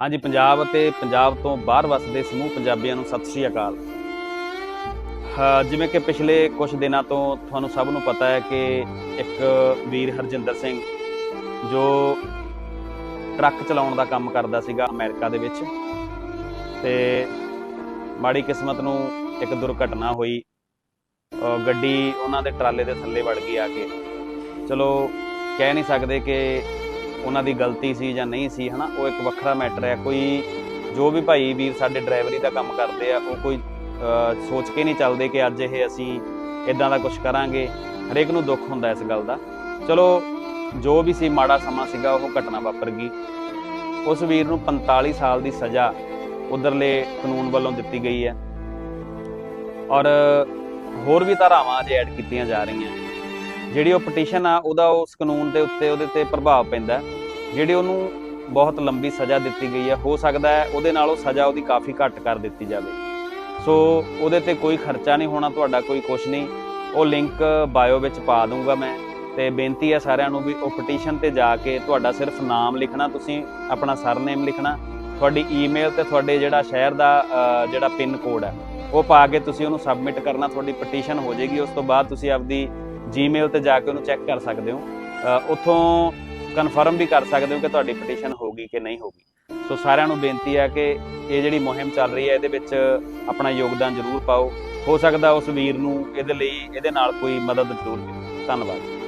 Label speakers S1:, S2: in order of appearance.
S1: ਹਾਂਜੀ ਪੰਜਾਬ ਅਤੇ ਪੰਜਾਬ ਤੋਂ ਬਾਹਰ ਵਸਦੇ ਸਮੂਹ ਪੰਜਾਬੀਆਂ ਨੂੰ ਸਤਿ ਸ੍ਰੀ ਅਕਾਲ। ਹਾਂ, ਜਿਵੇਂ ਕਿ ਪਿਛਲੇ ਕੁਝ ਦਿਨਾਂ ਤੋਂ ਤੁਹਾਨੂੰ ਸਭ ਨੂੰ ਪਤਾ ਹੈ ਕਿ ਇੱਕ ਵੀਰ ਹਰਜਿੰਦਰ ਸਿੰਘ ਜੋ ਟਰੱਕ ਚਲਾਉਣ ਦਾ ਕੰਮ ਕਰਦਾ ਸੀਗਾ ਅਮਰੀਕਾ ਦੇ ਵਿੱਚ ਤੇ ਮਾੜੀ ਕਿਸਮਤ ਨੂੰ ਇੱਕ ਦੁਰਘਟਨਾ ਹੋਈ। ਗੱਡੀ ਉਹਨਾਂ ਦੇ ਟਰਾਲੇ ਦੇ ਥੱਲੇ ਵੜ ਗਈ ਆ ਕੇ। ਚਲੋ ਕਹਿ ਨਹੀਂ ਸਕਦੇ ਕਿ ਉਹਨਾਂ ਦੀ ਗਲਤੀ ਸੀ ਜਾਂ ਨਹੀਂ ਸੀ, ਹਨਾ, ਉਹ ਇੱਕ ਵੱਖਰਾ ਮੈਟਰ ਹੈ। ਕੋਈ ਜੋ ਵੀ ਭਾਈ ਵੀਰ ਸਾਡੇ ਡਰਾਈਵਰੀ ਦਾ ਕੰਮ ਕਰਦੇ ਆ, ਉਹ ਕੋਈ ਸੋਚ ਕੇ ਨਹੀਂ ਚੱਲਦੇ ਕਿ ਅੱਜ ਇਹ ਅਸੀਂ ਇਦਾਂ ਦਾ ਕੁਝ ਕਰਾਂਗੇ। ਹਰੇਕ ਨੂੰ ਦੁੱਖ ਹੁੰਦਾ ਇਸ ਗੱਲ ਦਾ। ਚਲੋ, ਜੋ ਵੀ ਸੀ, ਮਾੜਾ ਸਮਾਂ ਸੀਗਾ, ਉਹ ਘਟਨਾ ਵਾਪਰ ਗਈ। ਉਸ ਵੀਰ ਨੂੰ 45 ਸਾਲ ਦੀ ਸਜ਼ਾ ਉਧਰਲੇ ਕਾਨੂੰਨ ਵੱਲੋਂ ਦਿੱਤੀ ਗਈ ਹੈ। ਔਰ ਹੋਰ ਵੀ ਧਾਰਾਵਾਂ ਅਜੇ ਐਡ ਕੀਤੀਆਂ ਜਾ ਰਹੀਆਂ। ਜਿਹੜੀ ਉਹ ਪਟੀਸ਼ਨ ਆ, ਉਹਦਾ ਉਸ ਕਾਨੂੰਨ ਦੇ ਉੱਤੇ, ਉਹਦੇ ਤੇ ਪ੍ਰਭਾਵ ਪੈਂਦਾ ਹੈ। ਜਿਹੜੀ ਉਹਨੂੰ ਬਹੁਤ ਲੰਬੀ ਸਜ਼ਾ ਦਿੱਤੀ ਗਈ ਹੈ, ਹੋ ਸਕਦਾ ਹੈ ਉਹਦੇ ਨਾਲ ਉਹ ਸਜ਼ਾ ਉਹਦੀ ਕਾਫੀ ਘੱਟ ਕਰ ਦਿੱਤੀ ਜਾਵੇ। ਸੋ ਉਹਦੇ ਤੇ ਕੋਈ ਖਰਚਾ ਨਹੀਂ ਹੋਣਾ, ਤੁਹਾਡਾ ਕੋਈ ਕੁਝ ਨਹੀਂ। ਉਹ ਲਿੰਕ ਬਾਇਓ ਵਿੱਚ ਪਾ ਦੂੰਗਾ ਮੈਂ। ਤੇ ਬੇਨਤੀ ਹੈ ਸਾਰਿਆਂ ਨੂੰ ਵੀ ਉਹ ਪਟੀਸ਼ਨ ਤੇ ਜਾ ਕੇ ਤੁਹਾਡਾ ਸਿਰਫ ਨਾਮ ਲਿਖਣਾ, ਤੁਸੀਂ ਆਪਣਾ ਸਰਨੇਮ ਲਿਖਣਾ, ਤੁਹਾਡੀ ਈਮੇਲ ਤੇ ਤੁਹਾਡੇ ਜਿਹੜਾ ਸ਼ਹਿਰ ਦਾ ਜਿਹੜਾ ਪਿੰਨ ਕੋਡ ਹੈ, ਉਹ ਪਾ ਕੇ ਤੁਸੀਂ ਉਹਨੂੰ ਸਬਮਿਟ ਕਰਨਾ, ਤੁਹਾਡੀ ਪਟੀਸ਼ਨ ਹੋ ਜਾਏਗੀ। ਉਸ ਤੋਂ ਬਾਅਦ ਤੁਸੀਂ ਆਪਦੀ ਜੀਮੇਲ ਤੇ ਜਾ ਕੇ ਉਹਨੂੰ ਚੈੱਕ ਕਰ ਸਕਦੇ ਹੋ। ਉੱਥੋਂ ਕਨਫਰਮ ਵੀ ਕਰ ਸਕਦੇ ਹੋ ਕਿ ਤੁਹਾਡੀ ਪਟੀਸ਼ਨ ਹੋਗੀ ਕਿ ਨਹੀਂ ਹੋਗੀ ਸੋ ਸਾਰਿਆਂ ਨੂੰ ਬੇਨਤੀ ਹੈ ਕਿ ਇਹ ਜਿਹੜੀ ਮੁਹਿੰਮ ਚੱਲ ਰਹੀ ਹੈ, ਇਹਦੇ ਵਿੱਚ ਆਪਣਾ ਯੋਗਦਾਨ ਜ਼ਰੂਰ ਪਾਓ। ਹੋ ਸਕਦਾ ਉਸ ਵੀਰ ਨੂੰ ਇਹਦੇ ਲਈ, ਇਹਦੇ ਨਾਲ ਕੋਈ ਮਦਦ ਜ਼ਰੂਰ ਮਿਲੇ। ਧੰਨਵਾਦ।